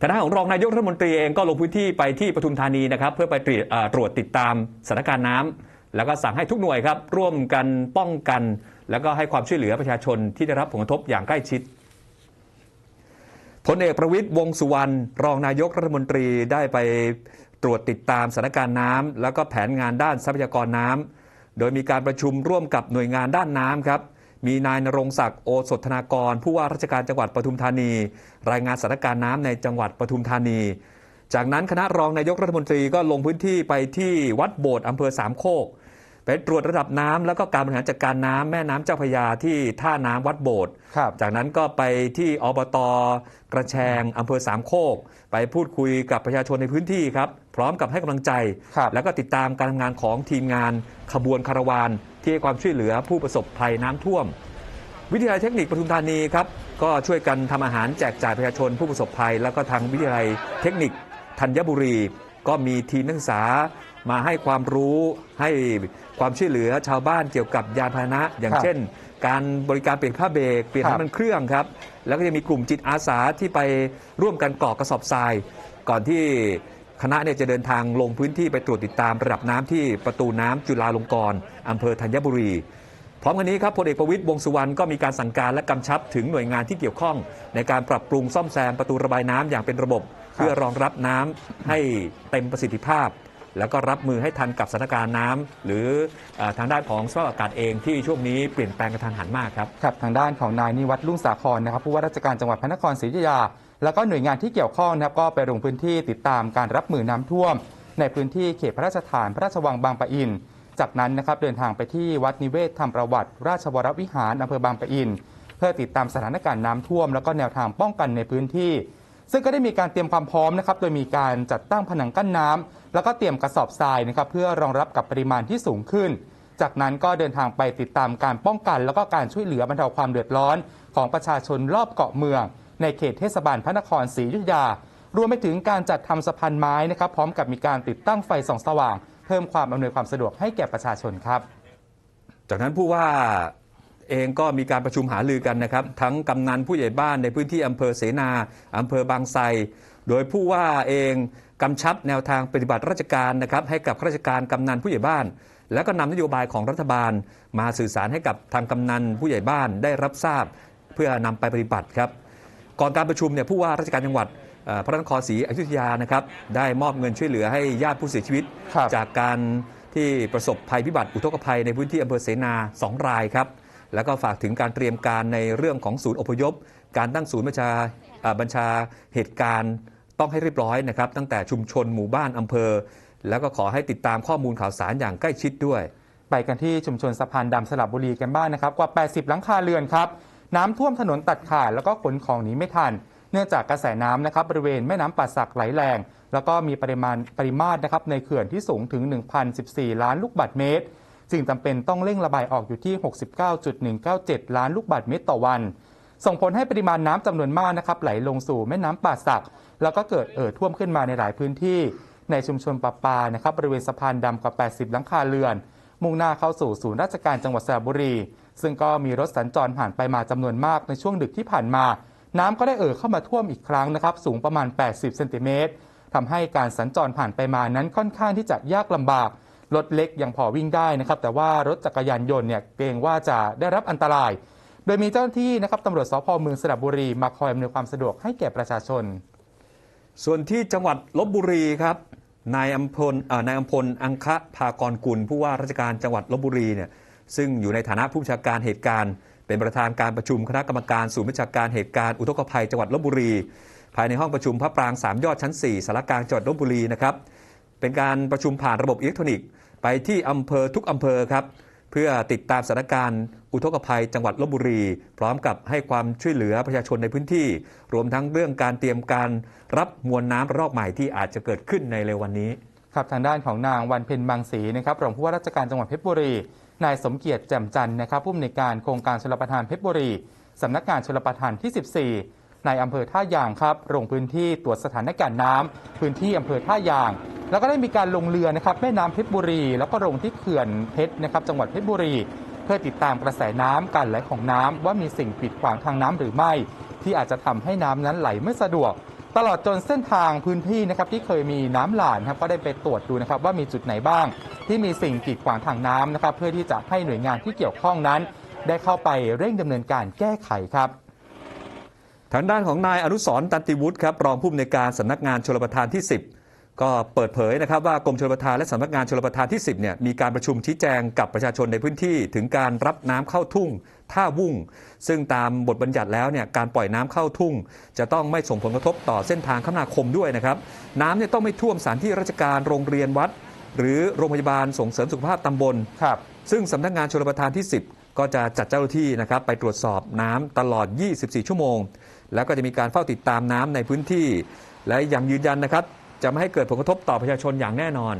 ทางด้านของรองนายกรัฐมนตรีเองก็ลงพื้นที่ไปที่ปทุมธานีนะครับเพื่อไปตรวจเอ่อตรวจติดตามสถานการณ์น้ำแล้วก็สั่งให้ทุกหน่วยครับร่วมกันป้องกัน แล้วก็ให้ความช่วยเหลือประชาชนที่ได้รับผลกระทบอย่างใกล้ชิดพลเอกประวิตยวงสุวรรณรองนายกรัฐมนตรีได้ไปตรวจติดตามสถานการณ์น้ำแล้วก็แผนงานด้านทรัพยากรน้ำโดยมีการประชุมร่วมกับหน่วยงานด้านน้ำครับ มีนายนรงศักดิ์โอสถธนากร ผู้ว่าราชการจังหวัดปทุมธานี รายงานสถานการณ์น้ำในจังหวัดปทุมธานี จากนั้นคณะรองนายกรัฐมนตรีก็ลงพื้นที่ไปที่วัดโบสถ์อำเภอสามโคก ไปตรวจระดับน้ำแล้วก็การบริหารจัดการน้ำแม่น้ำเจ้าพระยาที่ท่าน้ำวัดโบสถ์ครับจากนั้นก็ไปที่อบตกระแชงอำเภอสามโคก ไปพูดคุยกับประชาชนในพื้นที่ครับ พร้อมกับให้กำลังใจครับแล้วก็ติดตามการทำงานของทีมงานขบวนคาราวานที่ให้ความช่วยเหลือผู้ประสบภัยน้ำท่วม วิทยาลัยเทคนิคปทุมธานีครับก็ช่วยกันทำอาหารแจกจ่ายประชาชนผู้ประสบภัย แล้วก็ทางวิทยาลัยเทคนิคธัญบุรี ก็มีทีมนักศึกษา มาให้ความรู้ให้ความช่วยเหลือชาวบ้านเกี่ยวกับยานพาหนะ อย่างครับเช่น การบริการเปลี่ยนผ้าเบรกเปลี่ยนครับน้ำมันเครื่องครับ แล้วก็จะมีกลุ่มจิตอาสาที่ไปร่วมกันกรอกกระสอบทราย ก่อนที่คณะเนี่ยจะเดินทางลงพื้นที่ไปตรวจติดตามระดับน้ำที่ประตูน้ำจุฬาลงกรณ์อำเภอธัญบุรี พร้อมกันนี้ครับพลเอกประวิตยวงษ์สุวรรณก็มีการสั่งการและกำชับถึงหน่วยงานที่เกี่ยวข้อง ในการปรับปรุงซ่อมแซมประตูระบายน้ำอย่างเป็นระบบ เพื่อรองรับน้ำให้เต็มประสิทธิภาพ แล้วก็รับมือให้ทันกับสถานการณ์น้ำหรืออทางด้านของสภาพอากาศเองที่ช่วงนี้เปลี่ยนแปลงกระทันหันมากครับครับทางด้านของนายนิวัฒน์ลุ่งสาครนะครับผู้ว่าราชการจังหวัดพระนครศรีอยุธยา แล้วก็หน่วยงานที่เกี่ยวข้องนะครับก็ไปลงพื้นที่ติดตามการรับมือน้ำท่วม ในพื้นที่เขตพระราชฐานพระราชวังบางปะอิน จากนั้นนะครับเดินทางไปที่วัดนิเวศธรรมประวัติ ราชวรวิหารอำเภอบางปะอิน เพื่อติดตามสถานการณ์น้ำท่วม แล้วก็แนวทางป้องกันในพื้นที่ ซึ่งก็ได้มีการเตรียมความพร้อมนะครับ โดยมีการจัดตั้งผนังกั้นน้ำแล้วก็เตรียมกระสอบทรายนะครับ เพื่อรองรับกับปริมาณที่สูงขึ้น จากนั้นก็เดินทางไปติดตามการป้องกัน แล้วก็การช่วยเหลือบรรเทาความเดือดร้อน ของประชาชนรอบเกาะเมือง ในเขตเทศบาลพระนครศรีอยุธยา รวมไปถึงการจัดทำสะพานไม้นะครับ พร้อมกับมีการติดตั้งไฟส่องสว่าง เพิ่มความอำนวยความสะดวกให้แก่ประชาชนครับ จากนั้นผู้ว่า เองก็มีการประชุมหารือกันนะครับ ทั้งกำนันผู้ใหญ่บ้านในพื้นที่อำเภอเสนาอำเภอบางไทรโดยผู้ว่าเองกำชับแนวทางปฏิบัติราชการนะครับให้กับข้าราชการกำนันผู้ใหญ่บ้าน แล้วก็นำนโยบายของรัฐบาล มาสื่อสารให้กับทางกำนันผู้ใหญ่บ้านได้รับทราบ เพื่อนำไปปฏิบัติครับ ก่อนการประชุมเนี่ยผู้ว่าราชการจังหวัดเอ่อพระนครศรีอยุธยานะครับได้มอบเงินช่วยเหลือให้ญาติผู้เสียชีวิตครับจากการที่ประสบภัยพิบัติอุทกภัยในพื้นที่อำเภอเสนา2รายครับ แล้วก็ฝากถึงการเตรียมการในเรื่องของศูนย์อพยพ การตั้งศูนย์บัญชาเอ่อบัญชาเหตุการณ์ต้องให้เรียบร้อยนะครับตั้งแต่ชุมชนหมู่บ้านอำเภอ แล้วก็ขอให้ติดตามข้อมูลข่าวสารอย่างใกล้ชิดด้วย ไปกันที่ชุมชนสะพานดำสระบุรีกันบ้างนะครับกว่า 80 หลังคาเรือนครับน้ำท่วมถนนตัดขาดแล้วก็ขนของหนีไม่ทัน เนื่องจากกระแสน้ำนะครับบริเวณแม่น้ำป่าสักไหลแรง แล้วก็มีปริมาณปริมาตรนะครับในเขื่อนที่สูงถึง 1,014 ล้านลูกบาศก์เมตร จึงจำเป็นต้องเร่งระบายออกอยู่ที่ 69.197 ล้านลูกบาศก์เมตรต่อวัน ส่งผลให้ปริมาณน้ำจำนวนมากนะครับไหลลงสู่แม่น้ำป่าสัก แล้วก็เกิดเอ่อท่วมขึ้นมาในหลายพื้นที่ในชุมชนปะปานะครับบริเวณสะพานดำกว่า 80 หลังคาเรือน มุ่งหน้าเข้าสู่ศูนย์ราชการจังหวัดสระบุรี ซึ่งก็มีรถสัญจรผ่านไปมาจำนวนมากในช่วงดึกที่ผ่านมา น้ำก็ได้เอ่อเข้ามาท่วมอีกครั้งนะครับ สูงประมาณ 80 เซนติเมตรทำให้การสัญจรผ่านไปมานั้นค่อนข้างที่จะยากลำบาก รถเล็กยังพอวิ่งได้นะครับแต่ว่ารถจักรยานยนต์เนี่ยเกรงว่าจะได้รับอันตราย โดยมีเจ้าหน้าที่นะครับตำรวจสพเมืองสระบุรีมาคอยอำนวยความสะดวกให้แก่ประชาชน ส่วนที่จังหวัดลบบุรีครับนายอัมพลนายอัมพลอังคะภากรกุล ผู้ว่าราชการจังหวัดลบบุรีเนี่ยซึ่งอยู่ในฐานะผู้บัญชาการเหตุการณ์ เป็นประธานการประชุมคณะกรรมการศูนย์บัญชาการเหตุการณ์อุทกภัยจังหวัดลบบุรี ภายในห้องประชุมพระปรางสามยอดชั้น 4สารกลางจังหวัดลบบุรีนะครับเป็นการประชุมผ่านระบบอิเล็กทรอนิกส์ ไปที่อำเภอทุกอำเภอครับ เพื่อติดตามสถานการณ์อุทกภัยจังหวัดลบบุรี พร้อมกับให้ความช่วยเหลือประชาชนในพื้นที่ รวมทั้งเรื่องการเตรียมการรับมวลน้ำรอกใหม่ที่อาจจะเกิดขึ้นในเร็ววันนี้ครับทางด้านของนางวันเพ็ญบางศรีนะครับรองผู้ว่าราชการจังหวัดเพชรบุรี นายสมเกียรติแจ่มจันทร์นะครับผู้อำนวยการโครงการชลประทานเพชรบุรีสำนักงานชลประทานที่ 14 ในอำเภอท่ายางครับลงพื้นที่ตรวจสถานการณ์น้ำพื้นที่อำเภอท่ายาง แล้วก็ได้มีการลงเรือนะครับแม่น้ำเพชรบุรี แล้วก็ลงที่เขื่อนเพชรนะครับจังหวัดเพชรบุรี เพื่อติดตามกระแสน้ำการไหลของน้ำว่ามีสิ่งกีดขวางทางน้ำหรือไม่ ที่อาจจะทำให้น้ำนั้นไหลไม่สะดวก ตลอดจนเส้นทางพื้นที่นะครับที่เคยมีน้ำหลากครับก็ได้ไปตรวจดูนะครับว่ามีจุดไหนบ้าง ที่มีสิ่งกีดขวางทางน้ำนะครับเพื่อที่จะให้หน่วยงานที่เกี่ยวข้องนั้น ได้เข้าไปเร่งดำเนินการแก้ไขครับทางด้านของนายอนุสรตันติวุฒิครับรองผู้อำนวยการสำนักงานชลประทานที่ 10 ก็เปิดเผยนะครับว่ากรมชลประทานและสำนักงานชลประทานที่ 10เนี่ยมีการประชุมชี้แจงกับประชาชนในพื้นที่ ถึงการรับน้ำเข้าทุ่งท่าวุ่ง ซึ่งตามบทบัญญัติแล้วเนี่ยการปล่อยน้ำเข้าทุ่ง จะต้องไม่ส่งผลกระทบต่อเส้นทางคมนาคมด้วยนะครับน้ำเนี่ยต้องไม่ท่วมสถานที่ราชการโรงเรียนวัด หรือโรงพยาบาลส่งเสริมสุขภาพตำบลครับซึ่งสำนักงานชลประทานที่ 10 ก็จะจัดเจ้าหน้าที่นะครับไปตรวจสอบน้ำตลอด 24 ชั่วโมง แล้วก็จะมีการเฝ้าติดตามน้ำในพื้นที่และยังยืนยันนะครับ จะไม่ให้เกิดผลกระทบต่อประชาชนอย่างแน่นอน